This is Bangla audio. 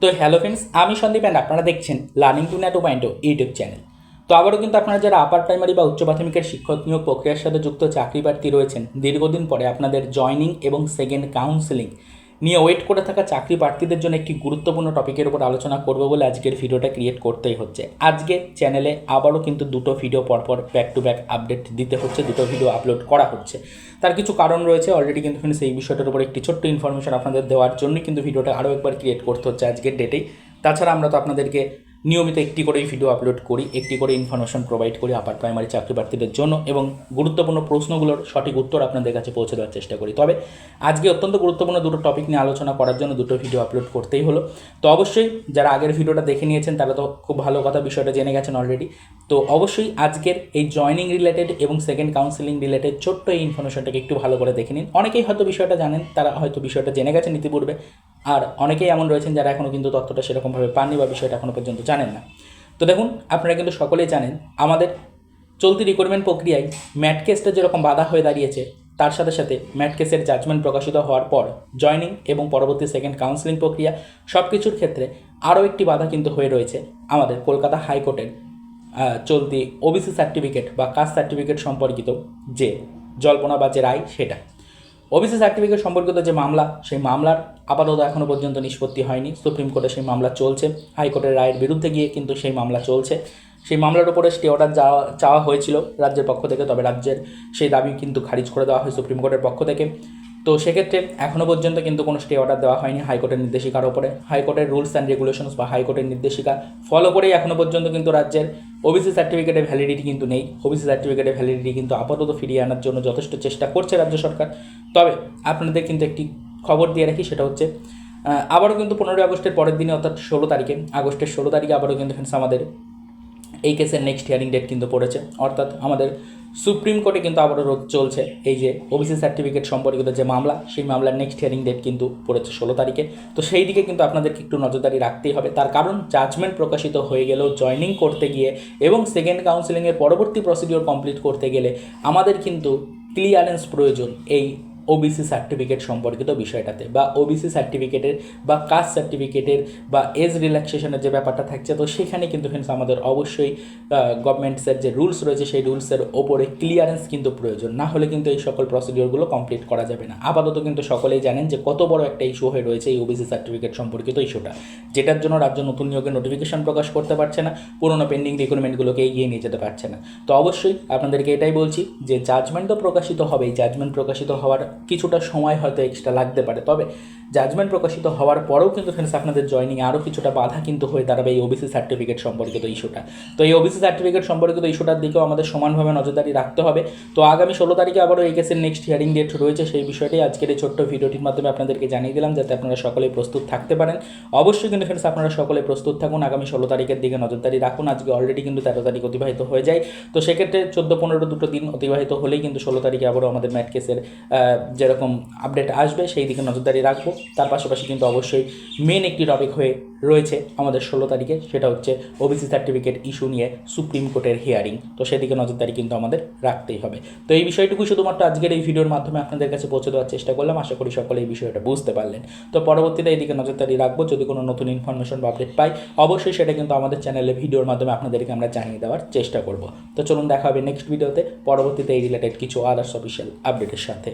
তো হ্যালো ফ্রেন্ডস আমি সন্দীপ অ্যান্ড আপনারা দেখছেন learning to net point YouTube channel তো আবারও কিন্তু আপনারা যারা আপার প্রাইমারি বা উচ্চ প্রাথমিকের শিক্ষক নিয়োগ প্রক্রিয়ার সাথে যুক্ত চাকরি প্রার্থী রয়েছেন, দীর্ঘদিন পরে আপনাদের জয়নিং এবং সেকেন্ড কাউন্সেলিং নিয়ে ওয়েট করে থাকা চাকরি প্রার্থীদের জন্য একটি গুরুত্বপূর্ণ টপিকের উপর আলোচনা করব বলে আজকের ভিডিওটা ক্রিয়েট করতেই হচ্ছে। আজকে চ্যানেলে আবারও কিন্তু দুটো ভিডিও পরপর ব্যাক টু ব্যাক আপডেট দিতে হচ্ছে, দুটো ভিডিও আপলোড করা হচ্ছে। তার কিছু কারণ রয়েছে অলরেডি কিন্তু সেই বিষয়টার উপর একটি ছোট্ট ইনফরমেশন আপনাদের দেওয়ার জন্য কিন্তু ভিডিওটা আরও একবার ক্রিয়েট করতে হচ্ছে আজকের ডেটেই তাছাড়া আমরা তো আপনাদেরকে নিয়মিত একটি করেই ভিডিও আপলোড করি, একটি করে ইনফরমেশন প্রোভাইড করি আপার প্রাইমারি চাকরি প্রার্থীদের জন্য এবং গুরুত্বপূর্ণ প্রশ্নগুলোর সঠিক উত্তর আপনাদের কাছে পৌঁছে দেওয়ার চেষ্টা করি। তবে আজকে অত্যন্ত গুরুত্বপূর্ণ দুটো টপিক নিয়ে আলোচনা করার জন্য দুটো ভিডিও আপলোড করতেই হলো। তো অবশ্যই যারা আগের ভিডিওটা দেখে নিয়েছেন, তারা তো খুব ভালো কথা বিষয়টা জেনে গেছেন অলরেডি তো অবশ্যই আজকের এই জয়নিং রিলেটেড এবং সেকেন্ড কাউন্সিলিং রিলেটেড ছোট্ট এই ইনফরমেশনটাকে একটু ভালো করে দেখে নিন। অনেকেই হয়তো বিষয়টা জানেন, তারা হয়তো বিষয়টা জেনে গেছেন ইতিপূর্বে। আর অনেকেই এমন রয়েছেন যারা এখনও কিন্তু তথ্যটা সেরকমভাবে পাননি বা বিষয়টা এখনও পর্যন্ত জানেন না। তো দেখুন, আপনারা কিন্তু সকলেই জানেন, আমাদের চলতি রিক্রুটমেন্ট প্রক্রিয়ায় ম্যাট কেসটা যেরকম বাধা হয়ে দাঁড়িয়েছে, তার সাথে সাথে ম্যাট কেসের জাজমেন্ট প্রকাশিত হওয়ার পর জয়নিং এবং পরবর্তী সেকেন্ড কাউন্সিলিং প্রক্রিয়া সব কিছুর ক্ষেত্রে আরও একটি বাধা কিন্তু হয়ে রয়েছে আমাদের কলকাতা হাইকোর্টের চলতি ওবিসি সার্টিফিকেট বা কাস্ট সার্টিফিকেট সম্পর্কিত যে জল্পনা বা যে রায় সেটা। ওবিসি সার্টিফিকেট সম্পর্কিত যে মামলা, সেই মামলার আপাতত এখনও পর্যন্ত নিষ্পত্তি হয়নি। সুপ্রিম কোর্টে সেই মামলা চলছে। হাইকোর্টের রায়ের বিরুদ্ধে গিয়ে কিন্তু সেই মামলা চলছে। সেই মামলার উপরে স্টে অর্ডার যাওয়া, চাওয়া হয়েছিল রাজ্যের পক্ষ থেকে, তবে রাজ্যের সেই দাবি কিন্তু খারিজ করে দেওয়া হয় সুপ্রিম কোর্টের পক্ষ থেকে। তো সেক্ষেত্রে এখনও পর্যন্ত কিন্তু কোনো স্টে অর্ডার দেওয়া হয়নি হাইকোর্টের নির্দেশিকার ওপরে। হাইকোর্টের রুলস অ্যান্ড রেগুলেশনস বা হাইকোর্টের নির্দেশিকা ফলো করেই এখনও পর্যন্ত কিন্তু রাজ্যের ওবিসি সার্টিফিকেটের ভ্যালিডিটি কিন্তু নেই। ওবিসি সার্টিফিকেটের ভ্যালিডিটি কিন্তু আপাতত ফিরিয়ে আনার জন্য যথেষ্ট চেষ্টা করছে রাজ্য সরকার। তবে আপনাদের কিন্তু একটি খবর দিয়ে রাখি, সেটা হচ্ছে আবারও কিন্তু পনেরোই আগস্টের পরের দিনে, অর্থাৎ ষোলো তারিখে, আগস্টের ষোলো তারিখে আবারও কিন্তু friends আমাদের এই কেসের নেক্সট হিয়ারিং ডেট কিন্তু পড়েছে। অর্থাৎ আমাদের সুপ্রিম কোর্টে কিন্তু আবারও রোধ চলছে। এই যে ওবিসি সার্টিফিকেট সম্পর্কিত যে মামলা, সেই মামলার নেক্সট হিয়ারিং ডেট কিন্তু পড়েছে ষোলো তারিখে। তো সেই দিকে কিন্তু আপনাদেরকে একটু নজরদারি রাখতেই হবে। তার কারণ জাজমেন্ট প্রকাশিত হয়ে গেলেও জয়নিং করতে গিয়ে এবং সেকেন্ড কাউন্সিলিংয়ের পরবর্তী প্রসিডিওর কমপ্লিট করতে গেলে আমাদের কিন্তু ক্লিয়ারেন্স প্রয়োজন এই ওবিসি সার্টিফিকেট সম্পর্কিত বিষয়টাতে বা ওবিসি সার্টিফিকেটের বা কাস্ট সার্টিফিকেটের বা এজ রিল্যাক্সেশনের যে ব্যাপারটা থাকছে, তো সেখানে কিন্তু ফ্রেন্ডস আমাদের অবশ্যই গভর্নমেন্টসের যে রুলস রয়েছে, সেই রুলসের ওপরে ক্লিয়ারেন্স কিন্তু প্রয়োজন। না হলে কিন্তু এই সকল প্রসিডিওরগুলো কমপ্লিট করা যাবে না। আপাতত কিন্তু সকলেই জানেন যে কত বড় একটা ইস্যু হয়ে রয়েছে এই ওবিসি সার্টিফিকেট সম্পর্কিত ইস্যুটা যেটার জন্য রাজ্য নতুন নিয়োগের নোটিফিকেশন প্রকাশ করতে পারছে না, পুরোনো পেন্ডিং রিক্রুটমেন্টগুলোকে এগিয়ে নিয়ে যেতে পারছে না। তো অবশ্যই আপনাদেরকে এটাই বলছি যে জাজমেন্ট তো প্রকাশিত হবেই। জাজমেন্ট প্রকাশিত হওয়ার কিছুটা সময় হয়তো এক্সট্রা লাগতে পারে। তবে জাজমেন্ট প্রকাশিত হওয়ার পরেও কিন্তু ফ্রেন্ডস আপনাদের জয়নিং আরও কিছুটা বাধা কিন্তু হয়ে দাঁড়াবে এই ওবিসি সার্টিফিকেট সম্পর্কিত ইস্যুটা তো এই ওবিসি সার্টিফিকেট সম্পর্কিত ইস্যুটার দিকেও আমাদের সমানভাবে নজরদারি রাখতে হবে। তো আগামী ষোলো তারিখে আবারও এই কেসের নেক্সট হিয়ারিং ডেট রয়েছে, সেই বিষয়টি আজকের এই ছোট্ট ভিডিওটির মাধ্যমে আপনাদেরকে জানিয়ে দিলাম, যাতে আপনারা সকলেই প্রস্তুত থাকতে পারেন। অবশ্যই কিন্তু ফ্রেন্ডস আপনারা সকলে প্রস্তুত থাকুন। আগামী ষোলো তারিখের দিকে নজরদারি রাখুন। আজকে অলরেডি কিন্তু তেরো তারিখ অতিবাহিত হয়ে যায়। তো সেক্ষেত্রে চোদ্দ পনেরো দুটো দিন অতিবাহিত হলেই কিন্তু ষোলো তারিখে আবারও আমাদের ম্যাট কেসের যেরকম আপডেট আসবে, সেই দিকে নজরদারি রাখব। তার পাশাপাশি কিন্তু অবশ্যই মেন একটি টপিক হয়ে রয়েছে আমাদের ষোলো তারিখে, সেটা হচ্ছে ওবিসি সার্টিফিকেট ইস্যু নিয়ে সুপ্রিম কোর্টের হিয়ারিং তো সেদিকে নজরদারি কিন্তু আমাদের রাখতেই হবে। তো এই বিষয়টুকু শুধুমাত্র আজকের এই ভিডিওর মাধ্যমে আপনাদের কাছে পৌঁছে দেওয়ার চেষ্টা করলাম। আশা করি সকলে এই বিষয়টা বুঝতে পারলেন। তো পরবর্তীতে এইদিকে নজরদারি রাখব। যদি কোনো নতুন ইনফরমেশন বা আপডেট পাই, অবশ্যই সেটা কিন্তু আমাদের চ্যানেলে ভিডিওর মাধ্যমে আপনাদেরকে আমরা জানিয়ে দেওয়ার চেষ্টা করব। তো চলুন দেখা হবে নেক্সট ভিডিওতে পরবর্তীতে এই রিলেটেড কিছু আদার্স অফিসিয়াল আপডেটের সাথে।